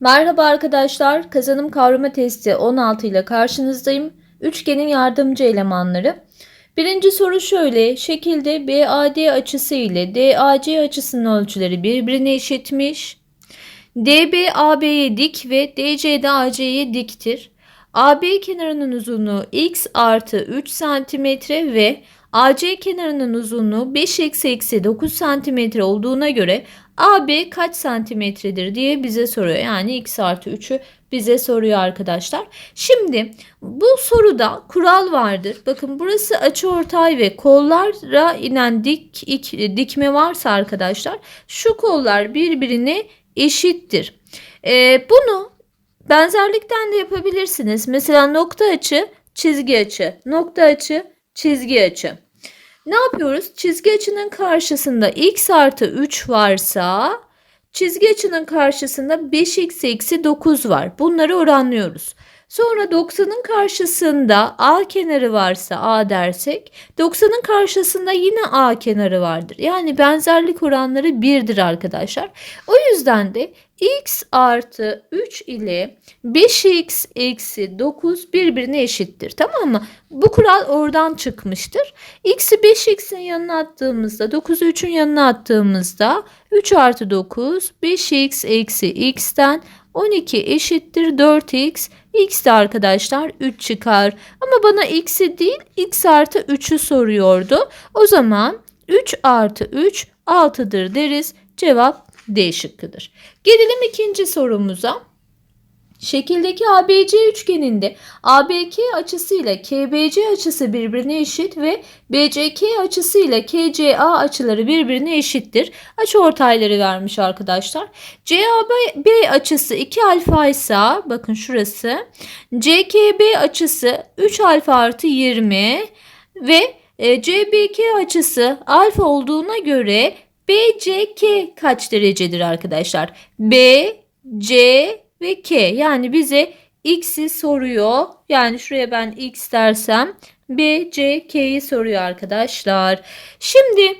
Merhaba arkadaşlar, kazanım kavrama testi 16 ile karşınızdayım. Üçgenin yardımcı elemanları. Birinci soru şöyle, şekilde BAD açısı ile DAC açısının ölçüleri birbirine eşitmiş. DB AB'ye dik ve DC de AC'ye diktir. AB kenarının uzunluğu x artı 3 cm ve AC kenarının uzunluğu 5 eksi eksi 9 cm olduğuna göre AB kaç santimetredir diye bize soruyor. Yani x artı 3'ü bize soruyor arkadaşlar. Şimdi bu soruda kural vardır. Bakın burası açıortay ve kollara inen dik ik- dikme varsa arkadaşlar şu kollar birbirine eşittir. Ee, bunu benzerlikten de yapabilirsiniz. Mesela nokta açı, çizgi açı, nokta açı, çizgi açı. Ne yapıyoruz? Çizgi açının karşısında x artı 3 varsa çizgi açının karşısında 5x eksi 9 var. Bunları oranlıyoruz. Sonra 90'ın karşısında a kenarı varsa a dersek 90'ın karşısında yine a kenarı vardır. Yani benzerlik oranları 1'dir arkadaşlar. O yüzden de x artı 3 ile 5x eksi 9 birbirine eşittir. Tamam mı? Bu kural oradan çıkmıştır. X'i 5x'in yanına attığımızda 9'u 3'ün yanına attığımızda 3 artı 9 5x eksi x'ten 12 eşittir 4x. X de arkadaşlar 3 çıkar. Ama bana x'i değil x artı 3'ü soruyordu. O zaman 3 artı 3 6'dır deriz. Cevap D şıkkıdır. Gelelim ikinci sorumuza. Şekildeki ABC üçgeninde ABK açısı ile KBC açısı birbirine eşit ve BCK açısı ile KCA açıları birbirine eşittir. Açıortayları vermiş arkadaşlar. CAB açısı 2 alfa ise bakın şurası. CKB açısı 3 alfa artı 20 ve e, CBK açısı alfa olduğuna göre BCK kaç derecedir arkadaşlar? B, C ve K. Yani bize X'i soruyor. Yani şuraya ben X dersem B, C, K'yi soruyor arkadaşlar. Şimdi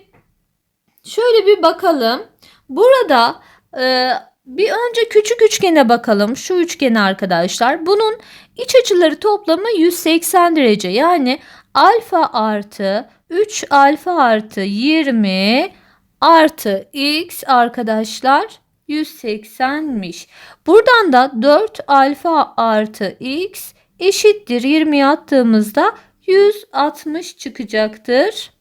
şöyle bir bakalım. Burada e, bir önce küçük üçgene bakalım. Şu üçgene arkadaşlar. Bunun iç açıları toplamı 180 derece. Yani alfa artı 3 alfa artı 20 artı x arkadaşlar 180'miş. Buradan da 4 alfa artı x eşittir 20'ye attığımızda 160 çıkacaktır.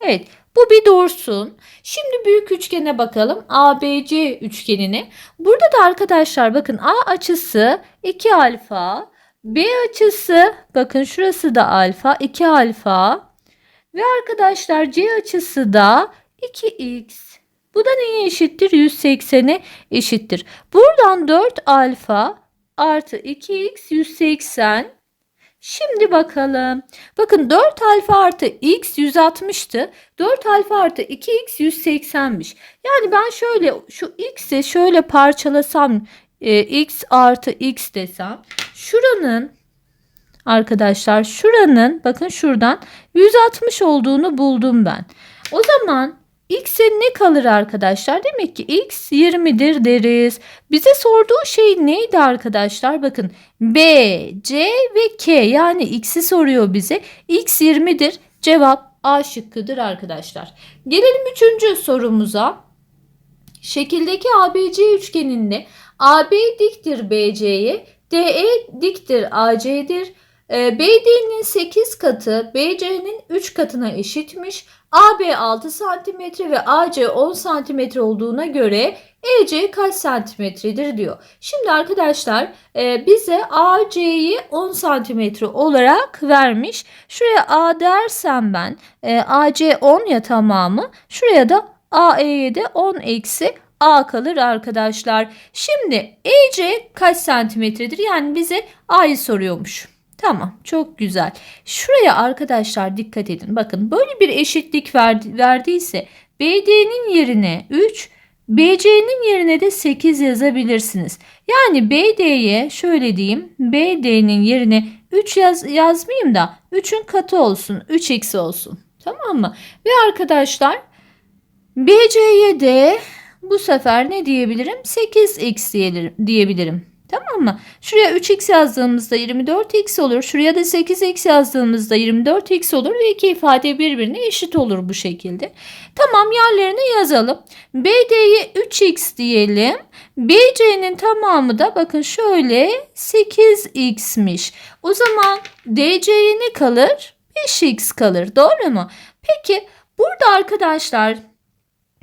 Evet bu bir dursun. Şimdi büyük üçgene bakalım. ABC üçgenine. Burada da arkadaşlar bakın A açısı 2 alfa. B açısı bakın şurası da alfa 2 alfa. Ve arkadaşlar C açısı da 2x. Bu da neye eşittir? 180'e eşittir. Buradan 4 alfa artı 2x 180. Şimdi bakalım. Bakın 4 alfa artı x 160'tı. 4 alfa artı 2x 180'miş. Yani ben şöyle şu x'i şöyle parçalasam e, x artı x desem şuranın arkadaşlar şuranın bakın şuradan 160 olduğunu buldum ben. O zaman X'e ne kalır arkadaşlar? Demek ki X 20'dir deriz. Bize sorduğu şey neydi arkadaşlar? Bakın B, C ve K yani X'i soruyor bize. X 20'dir. Cevap A şıkkıdır arkadaşlar. Gelelim üçüncü sorumuza. Şekildeki ABC üçgeninde AB diktir BC'ye, DE diktir AC'dir. Ee, BD'nin 8 katı BC'nin 3 katına eşitmiş. AB 6 cm ve AC 10 cm olduğuna göre EC kaç santimetredir diyor. Şimdi arkadaşlar e, bize AC'yi 10 cm olarak vermiş. Şuraya A dersem ben e, AC 10 ya tamamı. Şuraya da AE'ye de 10 eksi A kalır arkadaşlar. Şimdi EC kaç santimetredir? Yani bize A'yı soruyormuş. Tamam çok güzel. Şuraya arkadaşlar dikkat edin. Bakın böyle bir eşitlik verdi, verdiyse BD'nin yerine 3, BC'nin yerine de 8 yazabilirsiniz. Yani BD'ye şöyle diyeyim. BD'nin yerine 3 yaz, yazmayayım da 3'ün katı olsun. 3x olsun. Tamam mı? Ve arkadaşlar BC'ye de bu sefer ne diyebilirim? 8x diyebilirim. Tamam mı? Şuraya 3x yazdığımızda 24x olur. Şuraya da 8x yazdığımızda 24x olur ve iki ifade birbirine eşit olur bu şekilde. Tamam yerlerine yazalım. BD'ye 3x diyelim. BC'nin tamamı da bakın şöyle 8x'miş. O zaman DC'ye ne kalır? 5x kalır. Doğru mu? Peki burada arkadaşlar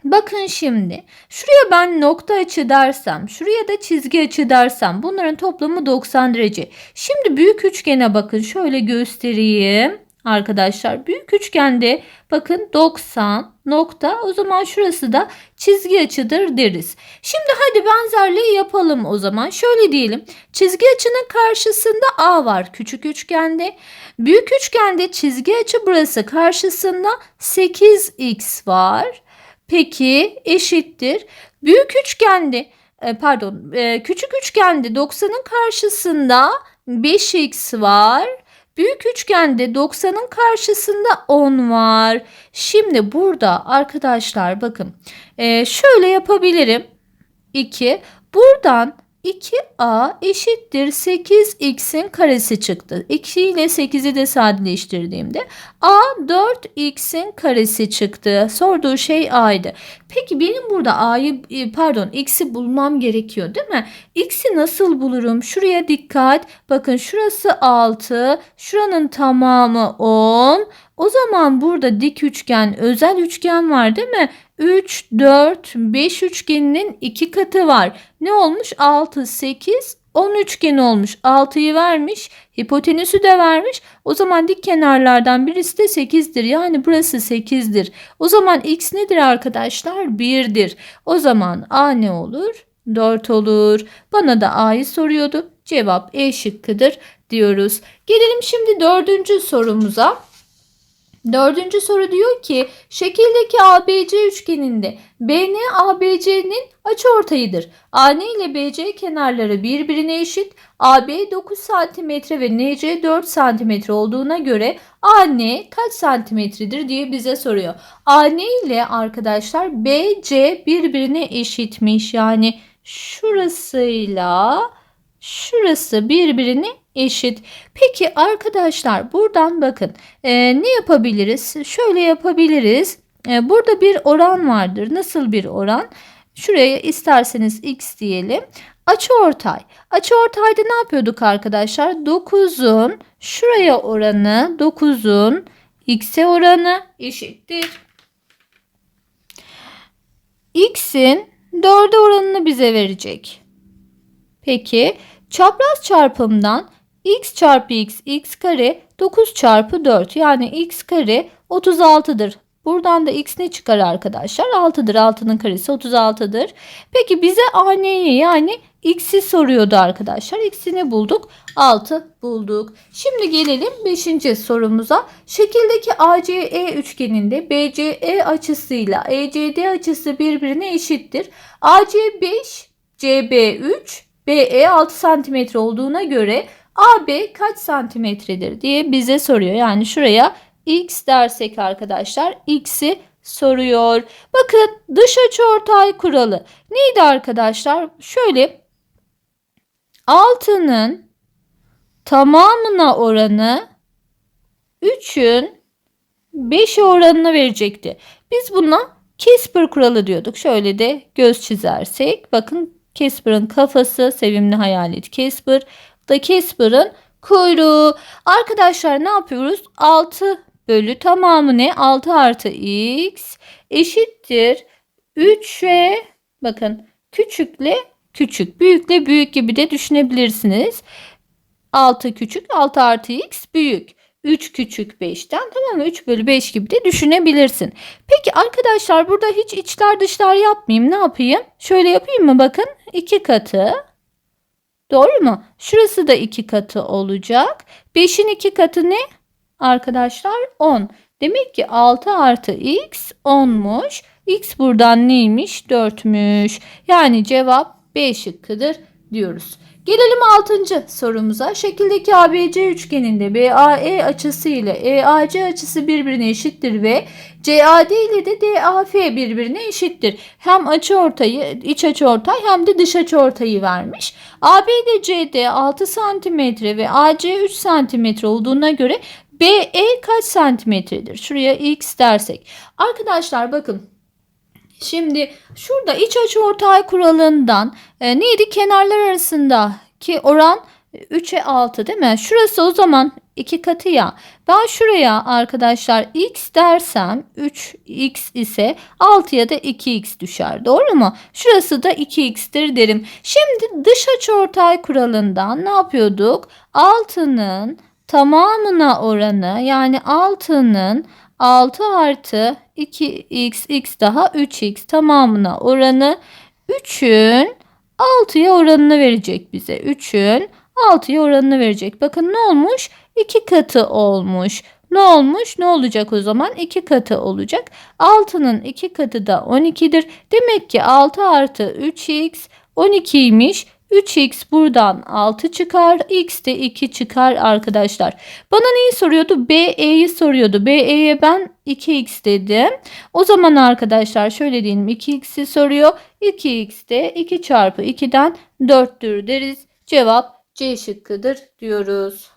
bakın şimdi şuraya ben nokta açı dersem şuraya da çizgi açı dersem bunların toplamı 90 derece. Şimdi büyük üçgene bakın şöyle göstereyim. Arkadaşlar büyük üçgende bakın 90 nokta o zaman şurası da çizgi açıdır deriz. Şimdi hadi benzerliği yapalım o zaman. Şöyle diyelim çizgi açının karşısında A var küçük üçgende. Büyük üçgende çizgi açı burası karşısında 8x var. Peki eşittir. Büyük üçgende e, pardon e, küçük üçgende 90'ın karşısında 5x var. Büyük üçgende 90'ın karşısında 10 var. Şimdi burada arkadaşlar bakın e, şöyle yapabilirim. 2 buradan 2a eşittir 8x'in karesi çıktı. 2 ile 8'i de sadeleştirdiğimde a 4x'in karesi çıktı. Sorduğu şey a'ydı. Peki benim burada a'yı e, pardon x'i bulmam gerekiyor değil mi? X'i nasıl bulurum? Şuraya dikkat. Bakın şurası 6. Şuranın tamamı 10. O zaman burada dik üçgen, özel üçgen var değil mi? 3, 4, 5 üçgeninin iki katı var. Ne olmuş? 6, 8, 10 üçgen olmuş. 6'yı vermiş. Hipotenüsü de vermiş. O zaman dik kenarlardan birisi de 8'dir. Yani burası 8'dir. O zaman x nedir arkadaşlar? 1'dir. O zaman a ne olur? 4 olur. Bana da a'yı soruyordu. Cevap E şıkkıdır diyoruz. Gelelim şimdi dördüncü sorumuza. Dördüncü soru diyor ki şekildeki ABC üçgeninde BN ABC'nin açıortayıdır. AN ile BC kenarları birbirine eşit. AB 9 cm ve NC 4 cm olduğuna göre AN kaç santimetredir diye bize soruyor. AN ile arkadaşlar BC birbirine eşitmiş. Yani şurasıyla şurası birbirine eşit. Peki arkadaşlar buradan bakın e, ne yapabiliriz? Şöyle yapabiliriz. E, burada bir oran vardır. Nasıl bir oran? Şuraya isterseniz x diyelim. Açıortay. Açıortayda ne yapıyorduk arkadaşlar? 9'un şuraya oranı 9'un x'e oranı eşittir. x'in 4'e oranını bize verecek. Peki çapraz çarpımdan x çarpı x x kare 9 çarpı 4 yani x kare 36'dır. Buradan da x ne çıkar arkadaşlar? 6'dır. 6'nın karesi 36'dır. Peki bize AN'yi yani x'i soruyordu arkadaşlar. X'ini bulduk. 6 bulduk. Şimdi gelelim 5. sorumuza. Şekildeki ACE üçgeninde BCE açısıyla ECD açısı birbirine eşittir. AC 5, CB 3, BE 6 cm olduğuna göre AB kaç santimetredir diye bize soruyor. Yani şuraya x dersek arkadaşlar x'i soruyor. Bakın dış açıortay kuralı neydi arkadaşlar? Şöyle 6'nın tamamına oranı 3'ün 5'e oranını verecekti. Biz buna Casper kuralı diyorduk. Şöyle de göz çizersek bakın Casper'ın kafası sevimli hayalet Casper da Casper'ın kuyruğu. Arkadaşlar ne yapıyoruz? 6 bölü tamamı ne? 6 artı x eşittir 3 ve bakın küçükle küçük, büyükle büyük gibi de düşünebilirsiniz. 6 küçük, 6 artı x büyük. 3 küçük 5'ten tamam mı? 3 bölü 5 gibi de düşünebilirsin. Peki arkadaşlar burada hiç içler dışlar yapmayayım. Ne yapayım? Şöyle yapayım mı? Bakın 2 katı Doğru mu? Şurası da 2 katı olacak. 5'in 2 katı ne? Arkadaşlar 10. Demek ki 6 artı x 10'muş. X buradan neymiş? 4'müş. Yani cevap B şıkkıdır diyoruz. Gelelim 6. sorumuza. Şekildeki ABC üçgeninde BAE açısı ile EAC açısı birbirine eşittir ve CAD ile de DAF birbirine eşittir. Hem açı ortayı, iç açı ortay hem de dış açı ortayı vermiş. AB ile CD 6 cm ve AC 3 cm olduğuna göre BE kaç santimetredir? Şuraya x dersek. Arkadaşlar bakın Şimdi şurada iç açı ortay kuralından e, neydi? Kenarlar arasındaki oran 3'e 6 değil mi? Şurası o zaman 2 katı ya. Ben şuraya arkadaşlar x dersem 3x ise 6'ya da 2x düşer. Doğru mu? Şurası da 2x'tir derim. Şimdi dış açıortay kuralından ne yapıyorduk? 6'nın tamamına oranı yani 6'nın 6 artı 2x x daha 3x tamamına oranı 3'ün 6'ya oranını verecek bize. 3'ün 6'ya oranını verecek. Bakın ne olmuş? 2 katı olmuş. Ne olmuş? Ne olacak o zaman? 2 katı olacak. 6'nın 2 katı da 12'dir. Demek ki 6 artı 3x 12'ymiş. 3x buradan 6 çıkar. X de 2 çıkar arkadaşlar. Bana neyi soruyordu? BE'yi soruyordu. BE'ye ben 2x dedim. O zaman arkadaşlar şöyle diyelim 2x'i soruyor. 2x de 2 çarpı 2'den 4'tür deriz. Cevap C şıkkıdır diyoruz.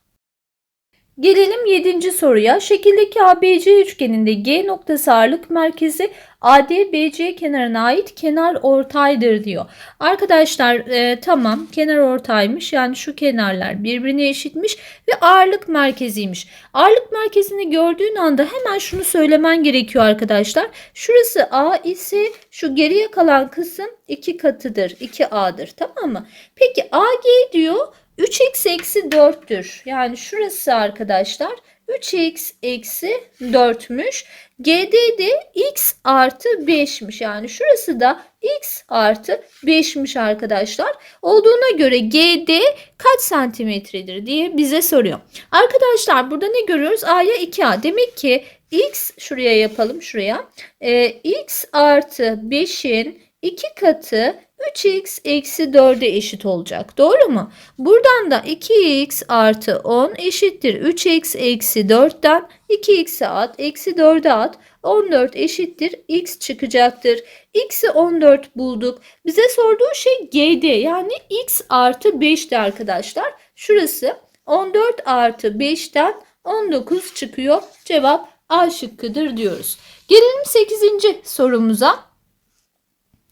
Gelelim 7. soruya. Şekildeki ABC üçgeninde G noktası ağırlık merkezi AD BC kenarına ait kenar ortaydır diyor. Arkadaşlar e, tamam kenar ortaymış yani şu kenarlar birbirine eşitmiş ve ağırlık merkeziymiş. Ağırlık merkezini gördüğün anda hemen şunu söylemen gerekiyor arkadaşlar. Şurası A ise şu geriye kalan kısım 2 katıdır 2A'dır tamam mı? Peki AG diyor 3x eksi 4'tür. Yani şurası arkadaşlar 3x eksi 4'müş. GD de x artı 5'miş. Yani şurası da x artı 5'miş arkadaşlar. Olduğuna göre GD kaç santimetredir diye bize soruyor. Arkadaşlar burada ne görüyoruz? A'ya 2A. Demek ki x şuraya yapalım şuraya. Ee, x artı 5'in 2 katı 3x eksi 4'e eşit olacak. Doğru mu? Buradan da 2x artı 10 eşittir. 3x eksi 4'ten 2x'e at. Eksi 4'e at. 14 eşittir. x çıkacaktır. x'i 14 bulduk. Bize sorduğu şey gd yani x artı 5'ti arkadaşlar. Şurası 14 artı 5'ten 19 çıkıyor. Cevap A şıkkıdır diyoruz. Gelelim 8. sorumuza.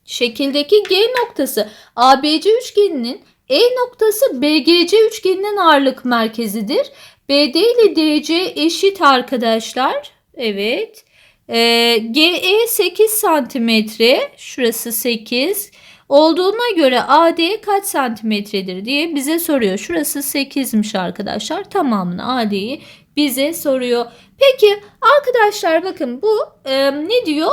Şekildeki G noktası ABC üçgeninin E noktası BGC üçgeninin ağırlık merkezidir. BD ile DC eşit arkadaşlar. Evet. Ee, GE 8 santimetre. Şurası 8. Olduğuna göre AD kaç santimetredir diye bize soruyor. Şurası 8'miş arkadaşlar. Tamamını AD'yi bize soruyor. Peki arkadaşlar bakın bu e, ne diyor?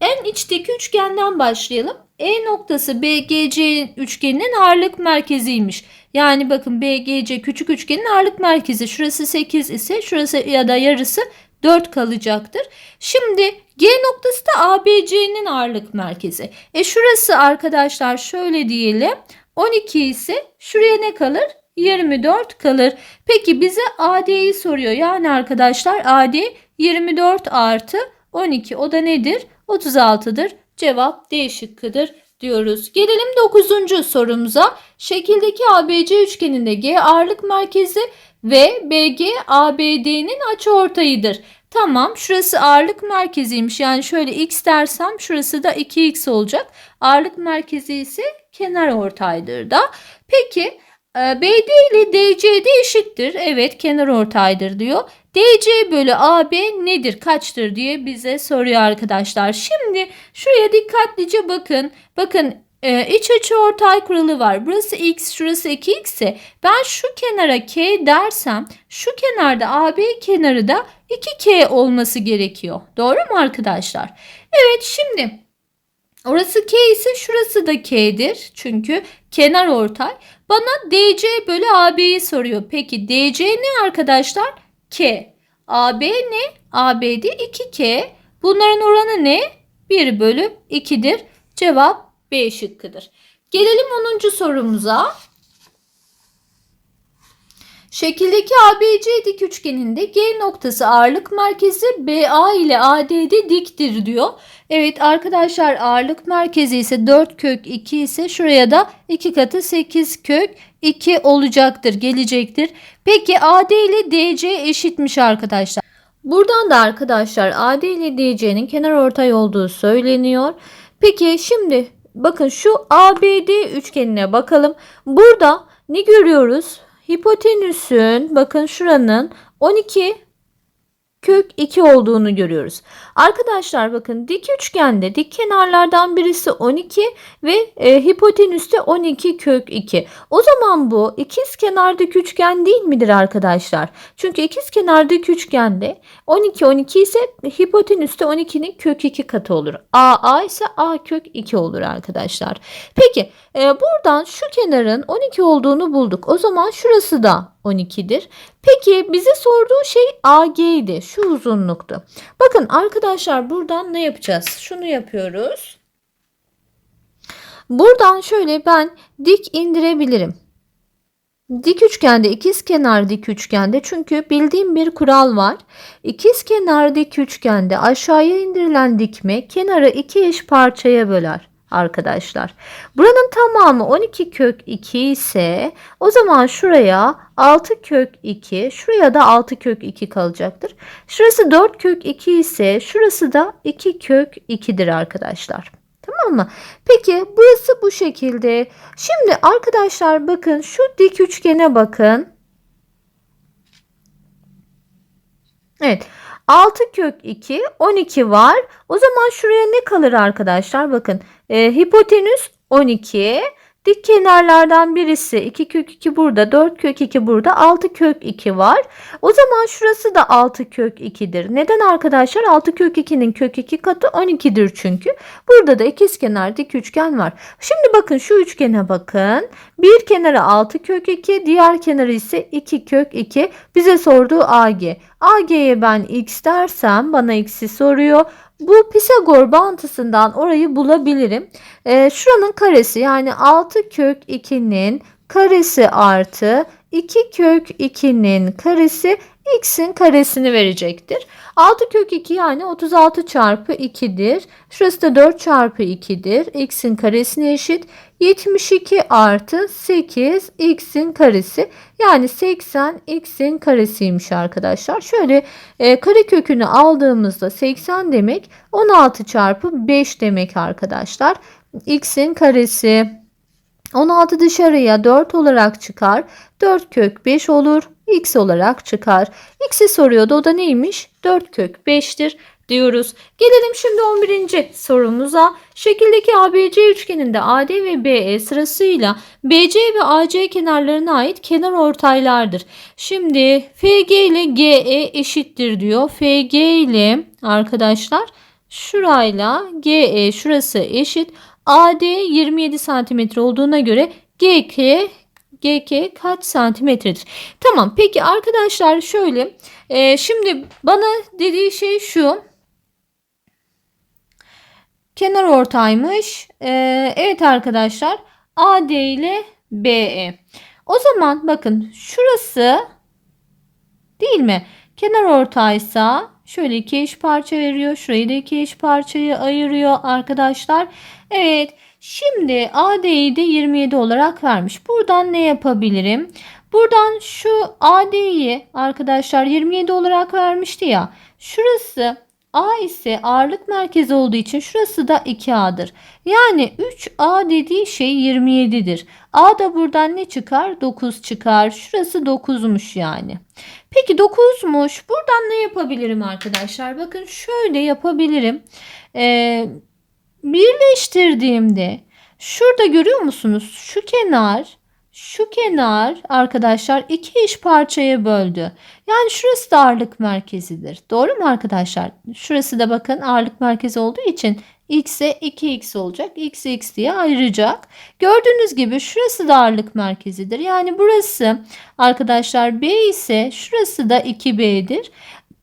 En içteki üçgenden başlayalım. E noktası BGC üçgeninin ağırlık merkeziymiş. Yani bakın BGC küçük üçgenin ağırlık merkezi. Şurası 8 ise şurası ya da yarısı 4 kalacaktır. Şimdi G noktası da ABC'nin ağırlık merkezi. E şurası arkadaşlar şöyle diyelim. 12 ise şuraya ne kalır? 24 kalır. Peki bize AD'yi soruyor. Yani arkadaşlar AD 24 artı 12 o da nedir? 36'dır. Cevap D şıkkıdır diyoruz. Gelelim 9. sorumuza. Şekildeki ABC üçgeninde G ağırlık merkezi ve BG ABD'nin açıortayıdır. Tamam şurası ağırlık merkeziymiş. Yani şöyle x dersem şurası da 2x olacak. Ağırlık merkezi ise kenar ortaydır da. Peki e, BD ile DC'de eşittir. Evet kenar ortaydır diyor. DC bölü AB nedir kaçtır diye bize soruyor arkadaşlar. Şimdi şuraya dikkatlice bakın. Bakın e, iç açı ortay kuralı var. Burası x şurası 2x ise ben şu kenara k dersem şu kenarda AB kenarı da 2k olması gerekiyor. Doğru mu arkadaşlar? Evet şimdi orası k ise şurası da k'dir. Çünkü kenar ortay. Bana DC bölü AB'yi soruyor. Peki DC ne arkadaşlar? K. AB ne? ABD 2K. Bunların oranı ne? 1 bölü 2'dir. Cevap B şıkkıdır. Gelelim 10. sorumuza. Şekildeki ABC dik üçgeninde G noktası ağırlık merkezi BA ile AD'de diktir diyor. Evet arkadaşlar ağırlık merkezi ise 4 kök 2 ise şuraya da 2 katı 8 kök 2 olacaktır gelecektir. Peki AD ile DC eşitmiş arkadaşlar. Buradan da arkadaşlar AD ile DC'nin kenar ortay olduğu söyleniyor. Peki şimdi bakın şu ABD üçgenine bakalım. Burada ne görüyoruz? Hipotenüsün bakın şuranın 12 kök 2 olduğunu görüyoruz. Arkadaşlar bakın dik üçgende dik kenarlardan birisi 12 ve e, hipotenüste 12 kök 2. O zaman bu ikiz kenar dik üçgen değil midir arkadaşlar? Çünkü ikiz kenar dik üçgende 12 12 ise hipotenüste 12'nin kök 2 katı olur. A A ise A kök 2 olur arkadaşlar. Peki e, buradan şu kenarın 12 olduğunu bulduk. O zaman şurası da 12'dir. Peki bize sorduğu şey AG. Şu uzunluktu. Bakın arkadaşlar buradan ne yapacağız? Şunu yapıyoruz. Buradan şöyle ben dik indirebilirim. Dik üçgende ikiz kenar dik üçgende çünkü bildiğim bir kural var. İkiz kenar dik üçgende aşağıya indirilen dikme kenarı iki eş parçaya böler arkadaşlar. Buranın tamamı 12 kök 2 ise o zaman şuraya 6 kök 2 şuraya da 6 kök 2 kalacaktır. Şurası 4 kök 2 ise şurası da 2 kök 2'dir arkadaşlar. Tamam mı? Peki burası bu şekilde. Şimdi arkadaşlar bakın şu dik üçgene bakın. Evet. 6 kök 2 12 var. O zaman şuraya ne kalır arkadaşlar? Bakın e, hipotenüs 12. Dik kenarlardan birisi 2 kök 2 burada 4 kök 2 burada 6 kök 2 var. O zaman şurası da 6 kök 2'dir. Neden arkadaşlar? 6 kök 2'nin kök 2 katı 12'dir çünkü. Burada da ikizkenar dik üçgen var. Şimdi bakın şu üçgene bakın. Bir kenarı 6 kök 2 diğer kenarı ise 2 kök 2. Bize sorduğu AG. AG'ye ben x dersem bana x'i soruyor. Bu Pisagor bağıntısından orayı bulabilirim. Ee, şuranın karesi yani 6 kök 2'nin karesi artı 2 kök 2'nin karesi x'in karesini verecektir. 6 kök 2 yani 36 çarpı 2'dir. Şurası da 4 çarpı 2'dir. x'in karesine eşit. 72 artı 8 x'in karesi yani 80 x'in karesiymiş arkadaşlar. Şöyle e, kare kökünü aldığımızda 80 demek 16 çarpı 5 demek arkadaşlar. x'in karesi 16 dışarıya 4 olarak çıkar. 4 kök 5 olur. X olarak çıkar. X'i soruyordu. O da neymiş? 4 kök 5'tir diyoruz. Gelelim şimdi 11. sorumuza. Şekildeki ABC üçgeninde AD ve BE sırasıyla BC ve AC kenarlarına ait kenar ortaylardır. Şimdi FG ile GE eşittir diyor. FG ile arkadaşlar şurayla GE şurası eşit. AD 27 cm olduğuna göre GK GK kaç santimetredir? Tamam peki arkadaşlar şöyle e, şimdi bana dediği şey şu kenar ortaymış. E, evet arkadaşlar AD ile BE. O zaman bakın şurası değil mi? Kenar ortaysa şöyle iki eş parça veriyor. Şurayı da iki eş parçaya ayırıyor arkadaşlar. Evet. Şimdi AD'yi de 27 olarak vermiş. Buradan ne yapabilirim? Buradan şu AD'yi arkadaşlar 27 olarak vermişti ya. Şurası A ise ağırlık merkezi olduğu için şurası da 2A'dır. Yani 3A dediği şey 27'dir. A da buradan ne çıkar? 9 çıkar. Şurası 9'muş yani. Peki 9'muş. Buradan ne yapabilirim arkadaşlar? Bakın şöyle yapabilirim. Ee, birleştirdiğimde şurada görüyor musunuz? Şu kenar şu kenar arkadaşlar iki eş parçaya böldü. Yani şurası da ağırlık merkezidir. Doğru mu arkadaşlar? Şurası da bakın ağırlık merkezi olduğu için x'e 2x olacak. x x diye ayıracak. Gördüğünüz gibi şurası da ağırlık merkezidir. Yani burası arkadaşlar b ise şurası da 2b'dir.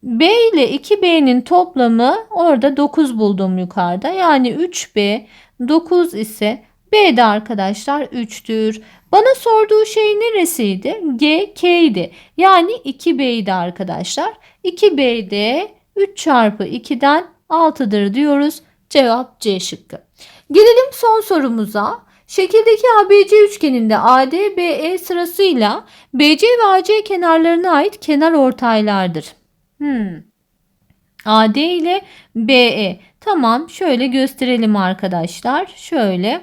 B ile 2B'nin toplamı orada 9 buldum yukarıda. Yani 3B 9 ise B de arkadaşlar 3'tür. Bana sorduğu şey neresiydi? G, K idi. Yani 2B'ydi arkadaşlar. 2B'de 3 çarpı 2'den 6'dır diyoruz. Cevap C şıkkı. Gelelim son sorumuza. Şekildeki ABC üçgeninde AD, BE sırasıyla BC ve AC kenarlarına ait kenar ortaylardır. Hmm. AD ile BE. Tamam şöyle gösterelim arkadaşlar. Şöyle.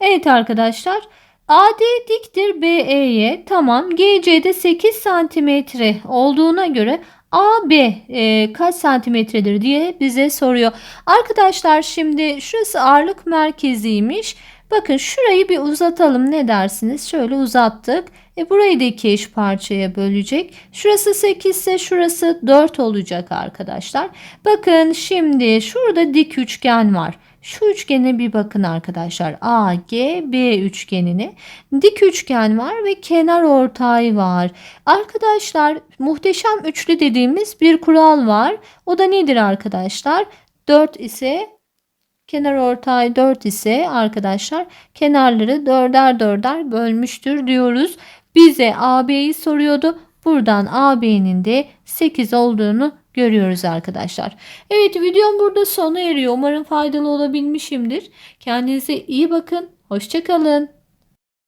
Evet arkadaşlar. AD diktir BE'ye. Tamam. GC'de 8 santimetre olduğuna göre AB e, kaç santimetredir diye bize soruyor. Arkadaşlar şimdi şurası ağırlık merkeziymiş. Bakın şurayı bir uzatalım ne dersiniz? Şöyle uzattık. E burayı da iki eş parçaya bölecek. Şurası 8 ise şurası 4 olacak arkadaşlar. Bakın şimdi şurada dik üçgen var. Şu üçgene bir bakın arkadaşlar. A, G, B üçgenine. Dik üçgen var ve kenar ortay var. Arkadaşlar muhteşem üçlü dediğimiz bir kural var. O da nedir arkadaşlar? 4 ise kenar ortay 4 ise arkadaşlar kenarları dörder dörder bölmüştür diyoruz. Bize AB'yi soruyordu. Buradan AB'nin de 8 olduğunu görüyoruz arkadaşlar. Evet videom burada sona eriyor. Umarım faydalı olabilmişimdir. Kendinize iyi bakın. Hoşçakalın.